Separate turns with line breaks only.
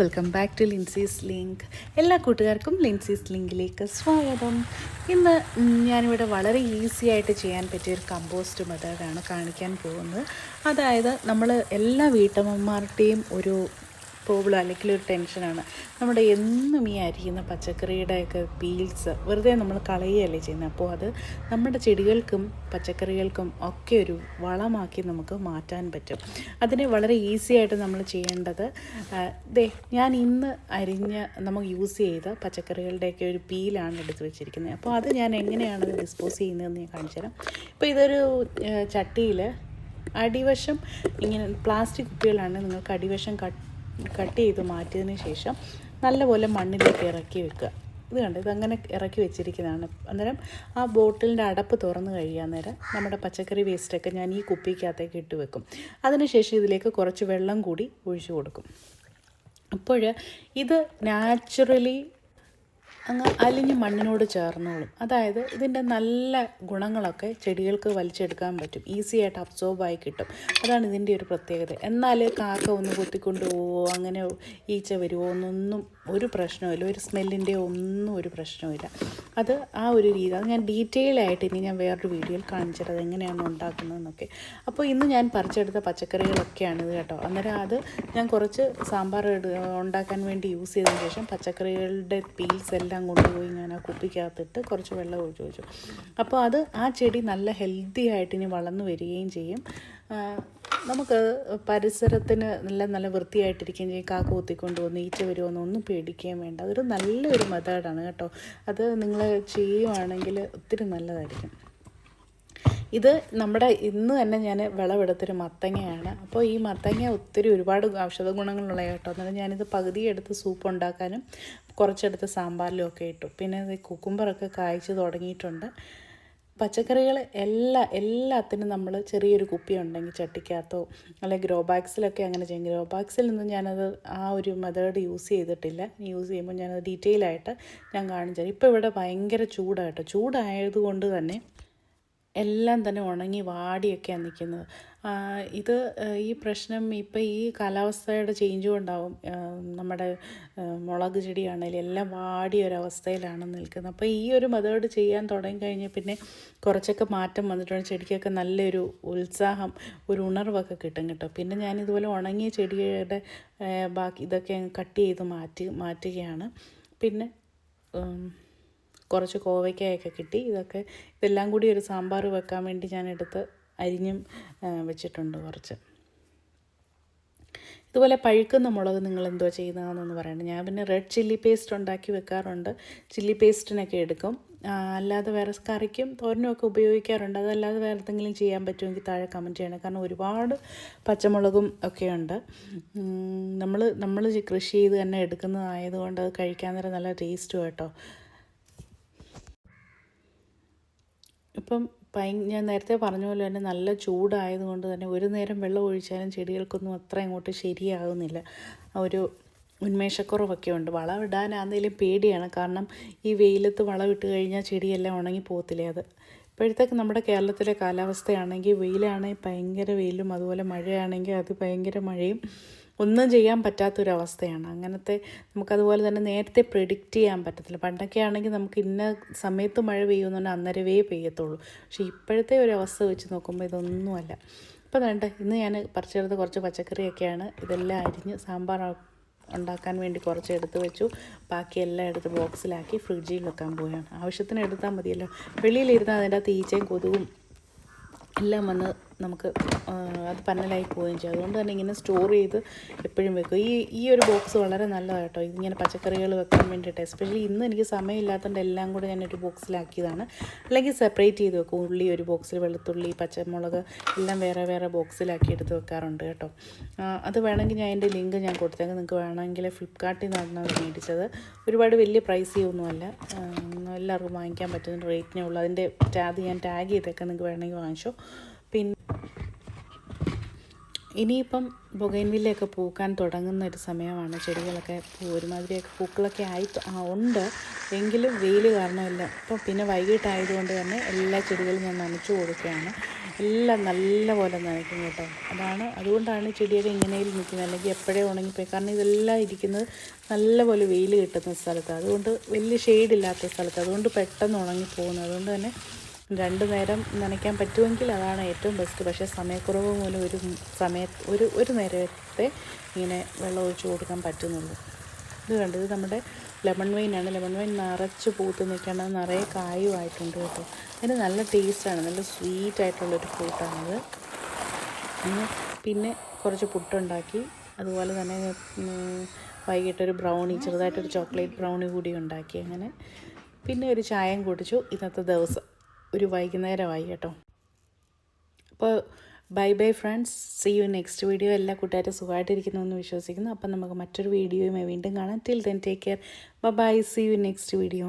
Welcome back to Lincy's link എല്ലാ കൂട്ടുകാർക്കും ലിൻസീസ് ലിങ്കിലേക്ക് സ്വാഗതം. ഇന്ന് ഞാനിവിടെ വളരെ ഈസി ആയിട്ട് ചെയ്യാൻ പറ്റിയ ഒരു കമ്പോസ്റ്റ് മെത്തേഡാണ് കാണിക്കാൻ പോകുന്നത്. അതായത് നമ്മൾ എല്ലാ വീട്ടമ്മമാരുടെയും ഒരു പ്രോബ്ലം അല്ലെങ്കിൽ ഒരു ടെൻഷനാണ് നമ്മുടെ എന്നും ഈ അരിയുന്ന പച്ചക്കറിയുടെയൊക്കെ പീൽസ് വെറുതെ നമ്മൾ കളയുകയല്ലേ ചെയ്യുന്നത്. അപ്പോൾ അത് നമ്മുടെ ചെടികൾക്കും പച്ചക്കറികൾക്കും ഒക്കെ ഒരു വളമാക്കി നമുക്ക് മാറ്റാൻ പറ്റും. അതിനെ വളരെ ഈസി ആയിട്ട് നമ്മൾ ചെയ്യേണ്ടത് ദേ ഞാൻ ഇന്ന് അരിഞ്ഞ് നമുക്ക് യൂസ് ചെയ്ത പച്ചക്കറികളുടെയൊക്കെ ഒരു പീലാണ് എടുത്ത് വെച്ചിരിക്കുന്നത്. അപ്പോൾ അത് ഞാൻ എങ്ങനെയാണ് ഡിസ്പോസ് ചെയ്യുന്നതെന്ന് ഞാൻ കാണിച്ചു തരാം. ഇപ്പോൾ ഇതൊരു ചട്ടിയിൽ അടിവശം ഇങ്ങനെ പ്ലാസ്റ്റിക് കുപ്പികളാണ് നിങ്ങൾക്ക് അടിവശം കട്ട് കട്ട് ചെയ്ത് മാറ്റിയതിന് ശേഷം നല്ലപോലെ മണ്ണിലേക്ക് ഇറക്കി വെക്കുക. ഇത് കണ്ട്? ഇതങ്ങനെ ഇറക്കി വെച്ചിരിക്കുന്നതാണ്. അന്നേരം ആ ബോട്ടിലിന്റെ അടപ്പ് തുറന്നു കഴിയാൻ നേരം നമ്മുടെ പച്ചക്കറി വേസ്റ്റൊക്കെ ഞാൻ ഈ കുപ്പിക്കകത്തേക്ക് ഇട്ട് വെക്കും. അതിനുശേഷം ഇതിലേക്ക് കുറച്ച് വെള്ളം കൂടി ഒഴിച്ചു കൊടുക്കും. അപ്പോൾ ഇത് നാച്ചുറലി അങ്ങ് അലിഞ്ഞ് മണ്ണിനോട് ചേർന്നോളും. അതായത് ഇതിന്റെ നല്ല ഗുണങ്ങളൊക്കെ ചെടികൾക്ക് വലിച്ചെടുക്കാൻ പറ്റും. ഈസി ആയിട്ട് അബ്സോർബ് ആയി കിട്ടും. അതാണ് ഇതിന്റെ ഒരു പ്രത്യേകത. എന്നാൽ കാക്ക ഒന്ന് കൊത്തിക്കൊണ്ട് പോവോ അങ്ങനെ ഈച്ച വരുമോ എന്നൊന്നും ഒരു പ്രശ്നമില്ല ഒരു സ്മെല്ലിന്റെ ഒന്നും ഒരു പ്രശ്നമില്ല അത് ആ ഒരു രീതി. അത് ഞാൻ ഡീറ്റെയിൽ ആയിട്ട് ഇനി ഞാൻ വേറൊരു വീഡിയോയിൽ കാണിച്ചത് എങ്ങനെയാണ് ഉണ്ടാക്കുന്നതെന്നൊക്കെ. അപ്പോൾ ഇന്ന് ഞാൻ പറിച്ചെടുത്ത പച്ചക്കറികളൊക്കെയാണ് ഇത് കേട്ടോ. അന്നേരം അത് ഞാൻ കുറച്ച് സാമ്പാർ ഉണ്ടാക്കാൻ വേണ്ടി യൂസ് ചെയ്തതിന് ശേഷം പച്ചക്കറികളുടെ പീൽസ് എല്ലാം കൊണ്ടുപോയി ഞാൻ ആ കുപ്പിക്കകത്തിട്ട് കുറച്ച് വെള്ളം ഒഴിച്ചു വെച്ചു. അപ്പോൾ അത് ആ ചെടി നല്ല ഹെൽത്തി ആയിട്ട് ഇനി വളർന്നു വരികയും ചെയ്യും. നമുക്ക് പരിസരത്തിന് നല്ല നല്ല വൃത്തിയായിട്ടിരിക്കുകയും ചെയ്യും. കാക്ക കുത്തിക്കൊണ്ട് വന്ന് ഈച്ച വരുമെന്ന് ഒന്നും പേടിക്കുകയും വേണ്ട. അതൊരു നല്ലൊരു മെത്തേഡാണ് കേട്ടോ. അത് നിങ്ങൾ ചെയ്യുവാണെങ്കിൽ ഒത്തിരി നല്ലതായിരിക്കും. ഇത് നമ്മുടെ ഇന്ന് തന്നെ ഞാൻ വിളവെടുത്തൊരു മത്തങ്ങയാണ്. അപ്പോൾ ഈ മത്തങ്ങ ഒത്തിരി ഒരുപാട് ഔഷധ ഗുണങ്ങളുള്ള കേട്ടോ. എന്നാലും ഞാനിത് പകുതി എടുത്ത് സൂപ്പ് ഉണ്ടാക്കാനും കുറച്ചെടുത്ത് സാമ്പാറിലും ഒക്കെ ഇട്ടു. പിന്നെ ഇത് കുക്കുംബറൊക്കെ കായ്ച്ച് തുടങ്ങിയിട്ടുണ്ട്. പച്ചക്കറികൾ എല്ലാ എല്ലാത്തിനും നമ്മൾ ചെറിയൊരു കുപ്പി ഉണ്ടെങ്കിൽ ചട്ടിക്കകത്തോ അല്ലെങ്കിൽ ഗ്രോ ബാഗ്സിലൊക്കെ അങ്ങനെ ചെയ്യും. ഗ്രോ ബാഗ്സിൽ നിന്നും ഞാനത് ആ ഒരു മെത്തേഡ് യൂസ് ചെയ്തിട്ടില്ല. യൂസ് ചെയ്യുമ്പോൾ ഞാനത് ഡീറ്റെയിൽ ആയിട്ട് ഞാൻ കാണിച്ചു ഇപ്പോൾ ഇവിടെ ഭയങ്കര ചൂടായിട്ടോ ചൂടായതുകൊണ്ട് തന്നെ എല്ലാം തന്നെ ഉണങ്ങി വാടിയൊക്കെയാണ് നിൽക്കുന്നത് ഇത് ഈ പ്രശ്നം ഇപ്പം ഈ കാലാവസ്ഥയുടെ ചേഞ്ച് കൊണ്ടാവും നമ്മുടെ മുളക് ചെടിയാണെങ്കിലും എല്ലാം വാടിയ ഒരവസ്ഥയിലാണ് നിൽക്കുന്നത്. അപ്പോൾ ഈ ഒരു മെത്തേഡ് ചെയ്യാൻ തുടങ്ങി കഴിഞ്ഞാൽ പിന്നെ കുറച്ചൊക്കെ മാറ്റം വന്നിട്ടുണ്ട്. ചെടിക്കൊക്കെ നല്ലൊരു ഉത്സാഹം ഒരു ഉണർവൊക്കെ കിട്ടും കേട്ടോ. പിന്നെ ഞാൻ ഇതുപോലെ ഉണങ്ങിയ ചെടിയുടെ ബാക്കി ഇതൊക്കെ കട്ട് ചെയ്ത് മാറ്റി മാറ്റുകയാണ്. പിന്നെ കുറച്ച് കോവയ്ക്കായൊക്കെ കിട്ടി. ഇതൊക്കെ ഇതെല്ലാം കൂടി ഒരു സാമ്പാർ വെക്കാൻ വേണ്ടി ഞാൻ എടുത്ത് അരിഞ്ഞും വെച്ചിട്ടുണ്ട് കുറച്ച്. ഇതുപോലെ പഴുക്കുന്ന മുളക് നിങ്ങൾ എന്തോ ചെയ്യുന്നതെന്നൊന്ന് പറയണം ഞാൻ പിന്നെ റെഡ് ചില്ലി പേസ്റ്റ് ഉണ്ടാക്കി വെക്കാറുണ്ട്. ചില്ലി പേസ്റ്റിനൊക്കെ എടുക്കും. അല്ലാതെ വേറെ കറിക്കും തോരനും ഒക്കെ ഉപയോഗിക്കാറുണ്ട്. അതല്ലാതെ വേറെ എന്തെങ്കിലും ചെയ്യാൻ പറ്റുമെങ്കിൽ താഴെ കമന്റ് ചെയ്യണം. കാരണം ഒരുപാട് പച്ചമുളകും ഒക്കെയുണ്ട്. നമ്മൾ നമ്മൾ കൃഷി ചെയ്ത് തന്നെ എടുക്കുന്നതായതുകൊണ്ട് അത് കഴിക്കാൻ നേരം നല്ല ടേസ്റ്റും കേട്ടോ ഇപ്പം ഭയ ഞാൻ നേരത്തെ പറഞ്ഞ പോലെ തന്നെ നല്ല ചൂടായതുകൊണ്ട് തന്നെ ഒരു നേരം വെള്ളം ഒഴിച്ചാലും ചെടികൾക്കൊന്നും അത്ര അങ്ങോട്ട് ശരിയാകുന്നില്ല ഒരു ഉന്മേഷക്കുറവൊക്കെ ഉണ്ട്. വളം ഇടാനാണെങ്കിലും പേടിയാണ്. കാരണം ഈ വെയിലത്ത് വളം ഇട്ട് കഴിഞ്ഞാൽ ചെടിയെല്ലാം ഉണങ്ങി പോകത്തില്ലേ അത്. ഇപ്പോഴത്തേക്ക് നമ്മുടെ കേരളത്തിലെ കാലാവസ്ഥയാണെങ്കിൽ വെയിലാണെങ്കിൽ ഭയങ്കര വെയിലും അതുപോലെ മഴയാണെങ്കിൽ അത് ഭയങ്കര മഴയും. ഒന്നും ചെയ്യാൻ പറ്റാത്തൊരവസ്ഥയാണ്. അങ്ങനത്തെ നമുക്കതുപോലെ തന്നെ നേരത്തെ പ്രിഡിക്റ്റ് ചെയ്യാൻ പറ്റത്തില്ല. പണ്ടൊക്കെ ആണെങ്കിൽ നമുക്ക് ഇന്ന സമയത്ത് മഴ പെയ്യുന്നുണ്ട് അന്നേരവേ പെയ്യത്തുള്ളൂ. പക്ഷേ ഇപ്പോഴത്തെ ഒരു അവസ്ഥ വെച്ച് നോക്കുമ്പോൾ ഇതൊന്നുമല്ല. ഇപ്പം വേണ്ട ഇന്ന് ഞാൻ പറിച്ചെടുത്ത് കുറച്ച് പച്ചക്കറിയൊക്കെയാണ്. ഇതെല്ലാം അരിഞ്ഞ് സാമ്പാർ ഉണ്ടാക്കാൻ വേണ്ടി കുറച്ച് എടുത്ത് വെച്ചു. ബാക്കി എല്ലാം എടുത്ത് ബോക്സിലാക്കി ഫ്രിഡ്ജിൽ വെക്കാൻ പോവുകയാണ്. ആവശ്യത്തിന് എടുത്താൽ മതിയല്ലോ. വെളിയിലിരുന്നാൽ അതിന്റെ അകത്ത് ഈച്ചയും കൊതുകും എല്ലാം വന്ന് നമുക്ക് അത് പന്നലായി പോവുകയും ചെയ്യും. അതുകൊണ്ട് തന്നെ ഇങ്ങനെ സ്റ്റോർ ചെയ്ത് എപ്പോഴും വെക്കും. ഈ ഈ ഒരു ബോക്സ് വളരെ നല്ലതാണ് കേട്ടോ. ഇതിങ്ങനെ പച്ചക്കറികൾ വെക്കാൻ വേണ്ടിയിട്ട്. എസ്പെഷ്യലി ഇന്ന് എനിക്ക് സമയമില്ലാത്തതുകൊണ്ട് എല്ലാം കൂടെ ഞാൻ ഒരു ബോക്സിലാക്കിയതാണ് അല്ലെങ്കിൽ സെപ്പറേറ്റ് ചെയ്ത് വെക്കും. ഉള്ളി ഒരു ബോക്സിൽ വെളുത്തുള്ളി പച്ചമുളക് എല്ലാം വേറെ വേറെ ബോക്സിലാക്കി എടുത്ത് വെക്കാറുണ്ട് കേട്ടോ. അത് വേണമെങ്കിൽ ഞാൻ എന്റെ ലിങ്ക് ഞാൻ കൊടുത്തേക്കാം. നിങ്ങൾക്ക് വേണമെങ്കിൽ ഫ്ലിപ്കാർട്ടിൽ നിന്നാണ് അത് മേടിച്ചത്. ഒരുപാട് വലിയ പ്രൈസ് ഒന്നുമല്ല. എല്ലാവർക്കും വാങ്ങിക്കാൻ പറ്റുന്ന റേറ്റിനേ ഉള്ളൂ. അതിന്റെ അത് ഞാൻ ടാഗ് ചെയ്തേക്കാം. നിങ്ങൾക്ക് വേണമെങ്കിൽ വാങ്ങിച്ചോ. ഇനിയിപ്പം ബൊഗൈൻവില്ലയൊക്കെ പൂക്കാൻ തുടങ്ങുന്ന ഒരു സമയമാണ്. ചെടികളൊക്കെ ഒരുമാതിരിയൊക്കെ പൂക്കളൊക്കെ ആയി ഉണ്ട്. എങ്കിലും വെയിൽ കാരണമില്ല. ഇപ്പോൾ പിന്നെ വൈകിട്ടായതുകൊണ്ട് തന്നെ എല്ലാ ചെടികളും ഞാൻ നനച്ചു കൊടുക്കുകയാണ്. എല്ലാം നല്ല പോലെ നനയ്ക്കും കേട്ടോ. അതാണ് അതുകൊണ്ടാണ് ചെടിയൊക്കെ ഇങ്ങനെയിൽ നിൽക്കുന്നത്. അല്ലെങ്കിൽ എപ്പോഴേ ഉണങ്ങിപ്പോയി. കാരണം ഇതെല്ലാം ഇരിക്കുന്നത് നല്ലപോലെ വെയിൽ കിട്ടുന്ന സ്ഥലത്ത് അതുകൊണ്ട് വലിയ ഷെയ്ഡില്ലാത്ത സ്ഥലത്ത്. അതുകൊണ്ട് പെട്ടെന്ന് ഉണങ്ങിപ്പോകുന്നു അതുകൊണ്ട് തന്നെ രണ്ട് നേരം നനയ്ക്കാൻ പറ്റുമെങ്കിൽ അതാണ് ഏറ്റവും ബെസ്റ്റ് പക്ഷേ സമയക്കുറവ് മൂലം ഒരു സമയ ഒരു ഒരു നേരത്തെ ഇങ്ങനെ വെള്ളം ഒഴിച്ചു കൊടുക്കാൻ പറ്റുന്നുള്ളൂ. ഇത് കണ്ടത് നമ്മുടെ ലെമൺ വൈനാണ് ലെമൺ വൈൻ നിറച്ച് പൂത്ത് നിൽക്കേണ്ട നിറയെ കായുമായിട്ടുണ്ട് കേട്ടോ. അതിന് നല്ല ടേസ്റ്റാണ് നല്ല സ്വീറ്റ് ആയിട്ടുള്ളൊരു ഫ്രൂട്ടാണത് പിന്നെ കുറച്ച് പുട്ടുണ്ടാക്കി. അതുപോലെ തന്നെ വൈകിട്ടൊരു ബ്രൗണി ചെറുതായിട്ടൊരു ചോക്ലേറ്റ് ബ്രൗണി കൂടി ഉണ്ടാക്കി അങ്ങനെ. പിന്നെ ഒരു ചായം കുടിച്ചു. ഇന്നത്തെ ദിവസം. ഒരു വൈകുന്നേരമായി കേട്ടോ. അപ്പോൾ bye bye friends. See you next video എല്ലാ കൂട്ടുകാരും സുഖമായിട്ടിരിക്കുന്നു എന്ന് വിശ്വസിക്കുന്നു. അപ്പം നമുക്ക് മറ്റൊരു വീഡിയോയുമായി വീണ്ടും കാണാം. Till then take care bye see you next video